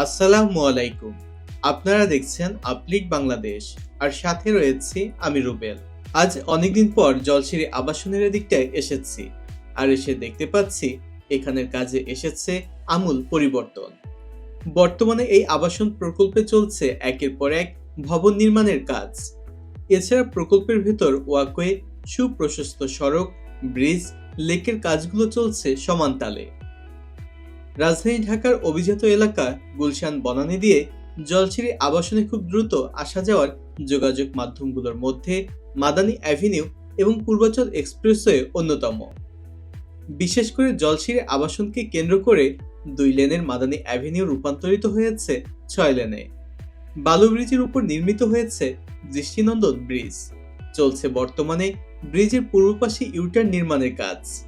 আসসালামু আলাইকুম। আপনারা দেখছেন আপলিক বাংলাদেশ, আর সাথে রয়েছি আমি রুবেল। আজ অনেকদিন পর জলসিরি আবাসনের দিকটায় এসেছি, আর এসে দেখতে পাচ্ছি এখানের কাজে এসেছে আমূল পরিবর্তন। বর্তমানে এই আবাসন প্রকল্পে চলছে একের পর এক ভবন নির্মাণের কাজ। এছাড়া প্রকল্পের ভেতর ওয়াকওয়ে, সুপ্রশস্ত সড়ক, ব্রিজ, লেকের কাজগুলো চলছে সমান তালে। রাজধানী ঢাকার অভিজাত এলাকা গুলশান বনানী দিয়ে জলছিরি আবাসনে খুব দ্রুত আসা যাওয়ার যোগাযোগ মাধ্যমগুলোর মধ্যে মাদানী অ্যাভিনিউ এবং পূর্বাচল এক্সপ্রেসওয়ে অন্যতম। বিশেষ করে জলছিরি আবাসনকে কেন্দ্র করে দুই লেনের মাদানী অ্যাভিনিউ রূপান্তরিত হয়েছে ছয় লেনে। বালু ব্রিজের উপর নির্মিত হয়েছে দৃষ্টিনন্দন ব্রিজ। চলছে বর্তমানে ব্রিজের পূর্ব পাশে ইউটার নির্মাণের কাজ।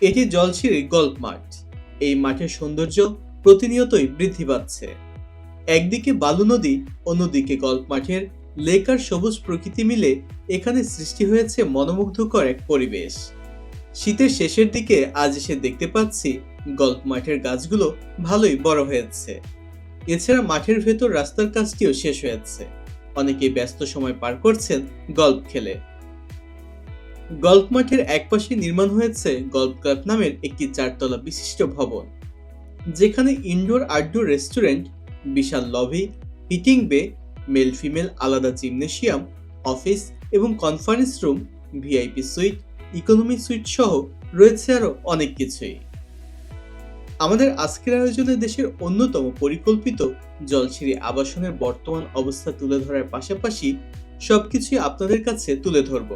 এটি জলছিরি গল্ফ মাঠ। এই মাঠের সৌন্দর্য প্রতিনিয়তই বৃদ্ধি পাচ্ছে। একদিকে বালু নদী, অন্যদিকে গল্ফ মাঠের লেক আর সবুজ প্রকৃতি মিলে এখানে সৃষ্টি হয়েছে মনোমুগ্ধকর এক পরিবেশ। শীতের শেষের দিকে আজ এসে দেখতে পাচ্ছি গল্ফ মাঠের গাছগুলো ভালোই বড় হয়েছে। এছাড়া মাঠের ভেতর রাস্তার কাজটিও শেষ হয়েছে। অনেকে ব্যস্ত সময় পার করছেন গল্ফ খেলে। গল্ফ মাঠের একপাশে নির্মাণ হয়েছে গল্ফ ক্লাব নামের একটি চারতলা বিশিষ্ট ভবন, যেখানে ইনডোর আউটডোর রেস্টুরেন্ট বিশাল lobby hitting bay male female আলাদা জিমনেশিয়াম অফিস এবং conference room VIP suite economy suite সহ রয়েছে আরও অনেক কিছুই। আমাদের আজকের আয়োজনে দেশের অন্যতম পরিকল্পিত জলছিরি আবাসনের বর্তমান অবস্থা তুলে ধরার পাশাপাশি সবকিছুই আপনাদের কাছে তুলে ধরব।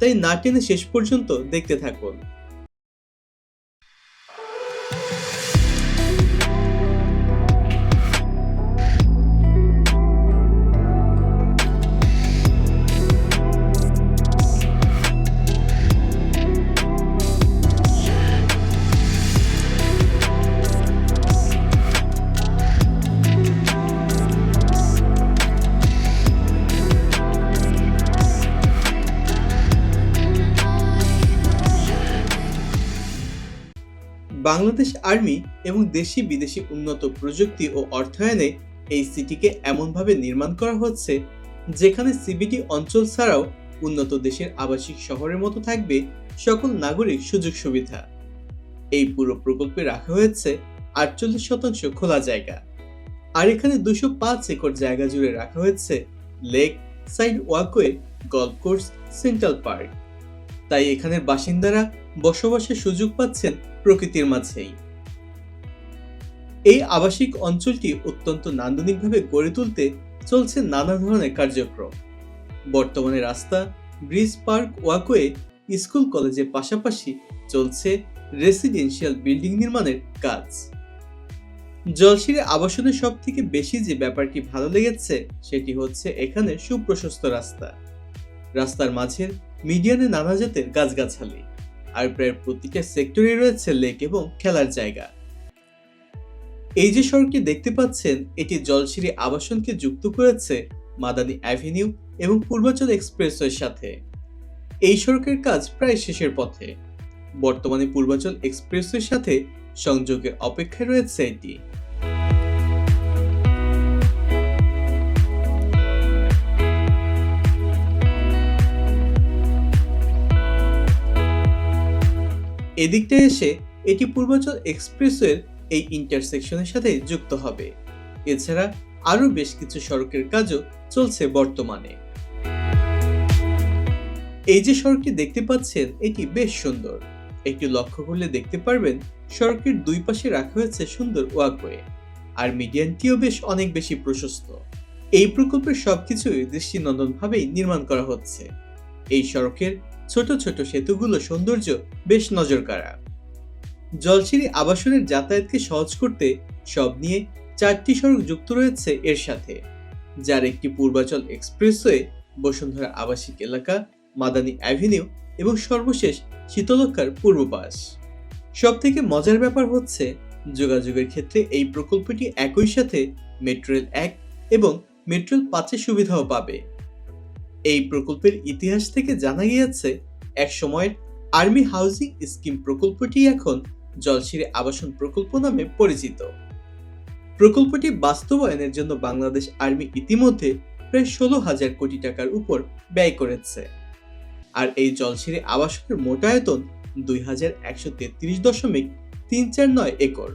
তাই না টেনে শেষ পর্যন্ত দেখতে থাকুন। বাংলাদেশ আর্মি এবং দেশি বিদেশি উন্নত প্রযুক্তি ও অর্থায়নে এই সিটিকে এমনভাবে নির্মাণ করা হচ্ছে যেখানে সিবিটি অঞ্চল ছাড়াও উন্নত দেশের আবাসিক শহরের মতো থাকবে সকল নাগরিক সুযোগ সুবিধা। এই পুরো প্রকল্পে রাখা হয়েছে আটচল্লিশ শতাংশ খোলা জায়গা। আর এখানে দুশো পাঁচ একর জায়গা জুড়ে রাখা হয়েছে lake side walkway golf course, central park. তাই এখানের বাসিন্দারা বসবাসের সুযোগ পাচ্ছেন প্রকৃতির মাঝেই। এই আবাসিক অঞ্চলটি অত্যন্ত নান্দনিকভাবে গড়ে তুলতে চলছে নানা ধরনের কার্যক্রম। বর্তমানে রাস্তা, ব্রিজ পার্ক, ওয়াকওয়ে, স্কুল কলেজের পাশাপাশি চলছে রেসিডেন্সিয়াল বিল্ডিং নির্মাণের কাজ। জলশিরে আবাসনের সব থেকে বেশি যে ব্যাপারটি ভালো লেগেছে, সেটি হচ্ছে এখানে সুপ্রশস্ত রাস্তা। রাস্তার মাঝের মিডিয়ানে নানা জাতের গাছগাছালি। আর প্রায় প্রতিটা সেক্টরে রয়েছে লেক এবং খেলার জায়গা। এই যে সড়কটি দেখতে পাচ্ছেন, এটি জলশিরি আবাসনকে যুক্ত করেছে মাদানী অ্যাভিনিউ এবং পূর্বাচল এক্সপ্রেসওয়ের সাথে। এই সড়কের কাজ প্রায় শেষের পথে। বর্তমানে পূর্বাচল এক্সপ্রেসওয়ের সাথে সংযোগের অপেক্ষায় রয়েছে এটি। এদিকটায় এসে এটি পূর্বাচল এক্সপ্রেসওয়ের এই ইন্টারসেকশনের সাথে যুক্ত হবে। এছাড়া আরও বেশ কিছু সড়কের কাজও চলছে বর্তমানে। এই যে সড়কটি দেখতে পাচ্ছেন, এটি বেশ সুন্দর। একটু লক্ষ্য করলে দেখতে পারবেন, সড়কের দুই পাশে রাখা হয়েছে সুন্দর ওয়াকওয়ে আর মিডিয়ানটিও বেশ অনেক বেশি প্রশস্ত। এই প্রকল্পের সবকিছুই দৃষ্টিনন্দনভাবেই নির্মাণ করা হচ্ছে। এই সড়কের ছোট ছোট সেতুগুলো সৌন্দর্য বেশ নজর কাড়া জলছিরি আবাসনের যাতায়াতকে সহজ করতে সব নিয়ে চারটি সড়ক যুক্ত রয়েছে এর সাথে, যার একটি পূর্বাচল এক্সপ্রেসওয়ে, বসুন্ধরা আবাসিক এলাকা, মাদানী অ্যাভিনিউ এবং সর্বশেষ শীতলক্ষার পূর্ব পাশ সব থেকে মজার ব্যাপার হচ্ছে যোগাযোগের ক্ষেত্রে এই প্রকল্পটি একই সাথে মেট্রো রেল এক এবং মেট্রোল পাঁচের সুবিধাও পাবে। এই প্রকল্পের ইতিহাস থেকে জানা গিয়েছে, এক সময়ের আর্মি হাউজিং স্কিম প্রকল্পটি এখন জলশিরে আবাসন প্রকল্প নামে পরিচিত। প্রকল্পটি বাস্তবায়নের জন্য বাংলাদেশ আর্মি ইতিমধ্যে প্রায় ষোলো হাজার কোটি টাকার উপর ব্যয় করেছে। আর এই জলসিঁড়ি আবাসনের মোট আয়তন দুই হাজার একশো তেত্রিশ দশমিক তিন চার নয় একর।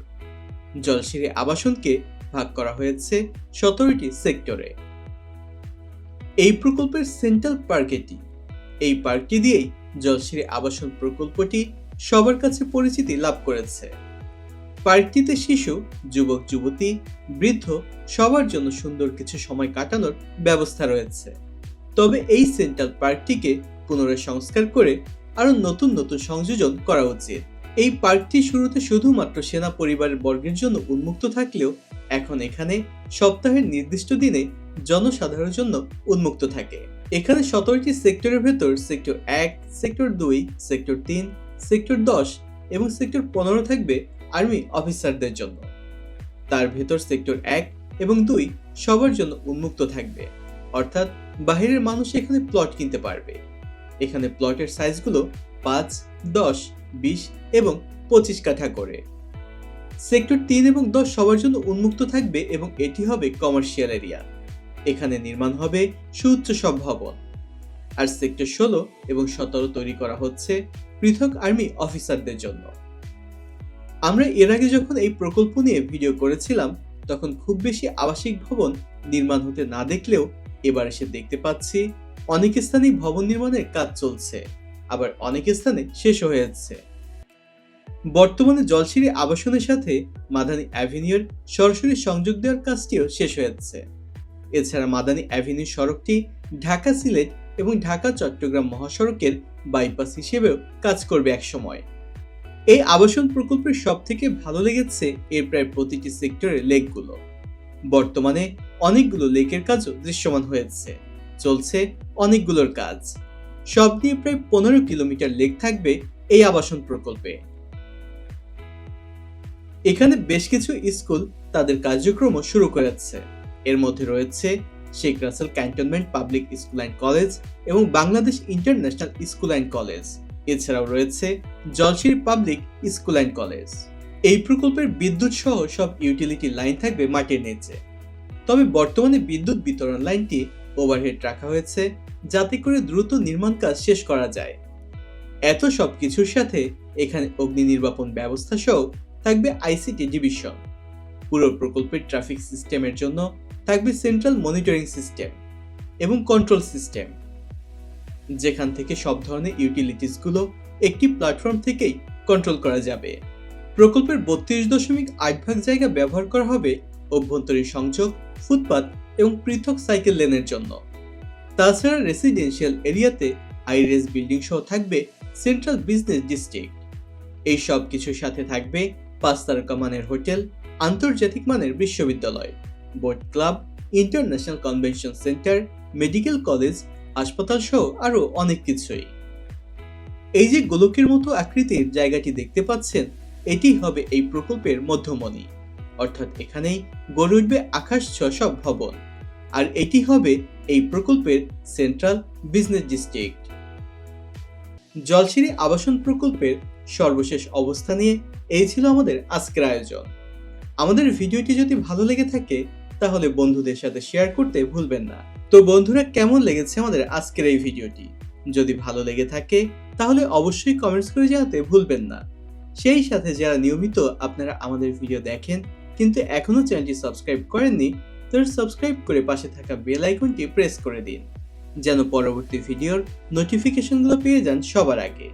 জলসিঁড়ি আবাসনকে ভাগ করা হয়েছে সতেরোটি সেক্টরে। এই প্রকল্পের সেন্ট্রাল পার্ক এটি। এই পার্কটি দিয়েই জলসিঁড়ি আবাসন প্রকল্পটি সবার কাছে পরিচিতি লাভ করেছে। পার্কটিতে শিশু, যুবক, যুবতী, বৃদ্ধ সবার জন্য সুন্দর কিছু সময় কাটানোর ব্যবস্থা রয়েছে। তবে এই সেন্ট্রাল পার্কটিকে পুনরায় সংস্কার করে আরও নতুন নতুন সংযোজন করা উচিত। এই পার্কটি শুরুতে শুধুমাত্র সেনা পরিবারের বর্গের জন্য উন্মুক্ত থাকলেও এখন এখানে সপ্তাহের নির্দিষ্ট দিনে জনসাধারণের জন্য উন্মুক্ত থাকে। এখানে সতেরোটি সেক্টরের ভেতর সেক্টর এক, সেক্টর দুই, সেক্টর তিন, সেক্টর দশ এবং সেক্টর পনেরো থাকবে আর্মি অফিসারদের জন্য। তার ভেতর সেক্টর এক এবং দুই সবার জন্য উন্মুক্ত থাকবে। অর্থাৎ বাহিরের মানুষ এখানে প্লট কিনতে পারবে। এখানে প্লটের সাইজগুলো পাঁচ, দশ, বিশ এবং পঁচিশ কাঠা করে। সেক্টর তিন এবং দশ সবার জন্য উন্মুক্ত থাকবে এবং এটি হবে কমার্শিয়াল এরিয়া। এখানে নির্মাণ হবে সুউচ্চ সব ভবন। আর সেক্টর ষোলো এবং সতেরো তৈরি করা হচ্ছে পৃথক আর্মি অফিসারদের জন্য। আমরা এর আগে যখন এই প্রকল্প নিয়ে ভিডিও করেছিলাম, তখন খুব বেশি আবাসিক ভবন নির্মাণ হতে না দেখলেও এবার এসে দেখতে পাচ্ছি অনেক স্থানেই ভবন নির্মাণের কাজ চলছে, আবার অনেক স্থানে শেষ হয়ে যাচ্ছে বর্তমানে জলসিঁড়ি আবাসনের সাথে মাদানী অ্যাভিনিউর সরাসরি সংযোগ দেওয়ার কাজটিও শেষ হয়ে যাচ্ছে এছাড়া মাদানী অ্যাভিনিউ সড়কটি ঢাকা সিলেট এবং ঢাকা চট্টগ্রাম মহাসড়কের বাইপাস হিসেবেও কাজ করবে এক সময় এই আবাসন প্রকল্পের সব থেকে ভালো লেগেছে এর প্রায় প্রতিটি সেক্টরের লেকগুলো। বর্তমানে অনেকগুলো লেকের কাজও দৃশ্যমান হয়েছে। চলছে অনেকগুলোর কাজ। সব নিয়ে প্রায় পনেরো কিলোমিটার লেক থাকবে এই আবাসন প্রকল্পে। এখানে বেশ কিছু স্কুল তাদের কার্যক্রমও শুরু করেছে। এর মধ্যে রয়েছে Sheikh Russel cantonment public school and college এবং Bangladesh international school and college. এছাড়াও রয়েছে Jolshiri public school and college. এই প্রকল্পের বিদ্যুৎ সহ সব ইউটিলিটি লাইন থাকবে মাটির নিচে। তবে বর্তমানে বিদ্যুৎ বিতরণ লাইনটি ওভারহেড রাখা হয়েছে যাতে করে দ্রুত নির্মাণ কাজ শেষ করা যায়। এত সব কিছুর সাথে এখানে অগ্নি নির্বাপন ব্যবস্থা সহ থাকবে আইসিটি ডিভিশন। পুরো প্রকল্পের ট্রাফিক সিস্টেমের জন্য থাকবে সেন্ট্রাল মনিটরিং সিস্টেম এবং কন্ট্রোল সিস্টেম যেখান থেকে সব ধরনের ইউটিলিটিসগুলো একটি প্ল্যাটফর্ম থেকেই কন্ট্রোল করা যাবে। প্রকল্পের বত্রিশ দশমিক আট ভাগ জায়গা ব্যবহার করা হবে অভ্যন্তরীণ সংযোগ, ফুটপাত এবং পৃথক সাইকেল লেনের জন্য। তাছাড়া রেসিডেন্সিয়াল এরিয়াতে আইরেস বিল্ডিং সহ থাকবে সেন্ট্রাল বিজনেস ডিস্ট্রিক্ট এই সব কিছুর সাথে থাকবে পাঁচ তারকা মানের হোটেল, আন্তর্জাতিক মানের বিশ্ববিদ্যালয়। Boat club, international convention centre, medical college, হাসপাতাল সহ আরও অনেক কিছুই। এই যে গোলকের মতো আকৃতির জায়গাটি দেখতে পাচ্ছেন, এটি হবে এই প্রকল্পের মধ্যমণি। অর্থাৎ এখানেই গড়ে উঠবে আকাশ সব ভবন। আর এটি হবে এই প্রকল্পের সেন্ট্রাল বিজনেস ডিস্ট্রিক্ট। জলসিঁড়ি আবাসন প্রকল্পের সর্বশেষ অবস্থা নিয়ে এই ছিল আমাদের আজকের আয়োজন। আমাদের ভিডিওটি যদি ভালো লেগে থাকে তাহলে বন্ধুদের সাথে শেয়ার করতে ভুলবেন না। তো বন্ধুরা, কেমন লেগেছে আমাদের আজকের এই ভিডিওটি? যদি ভালো লেগে থাকে, তাহলে অবশ্যই কমেন্টস করে জানাতে ভুলবেন না। সেই সাথে যারা নিয়মিত আপনারা আমাদের ভিডিও দেখেন, কিন্তু এখনও চ্যানেলটি সাবস্ক্রাইব করেননি তাহলে সাবস্ক্রাইব করে পাশে থাকা বেল আইকনটি প্রেস করে দিন, যেন পরবর্তী ভিডিওর নোটিফিকেশনগুলো পেয়ে যান সবার আগে।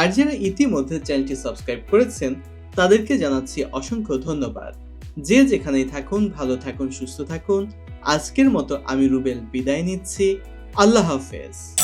আর যারা ইতিমধ্যে চ্যানেলটি সাবস্ক্রাইব করেছেন, তাদেরকে জানাচ্ছি অসংখ্য ধন্যবাদ। যে যেখানেই থাকুন, ভালো থাকুন, সুস্থ থাকুন। আজকের মতো আমি রুবেল বিদায় নিচ্ছি। আল্লাহ হাফেজ।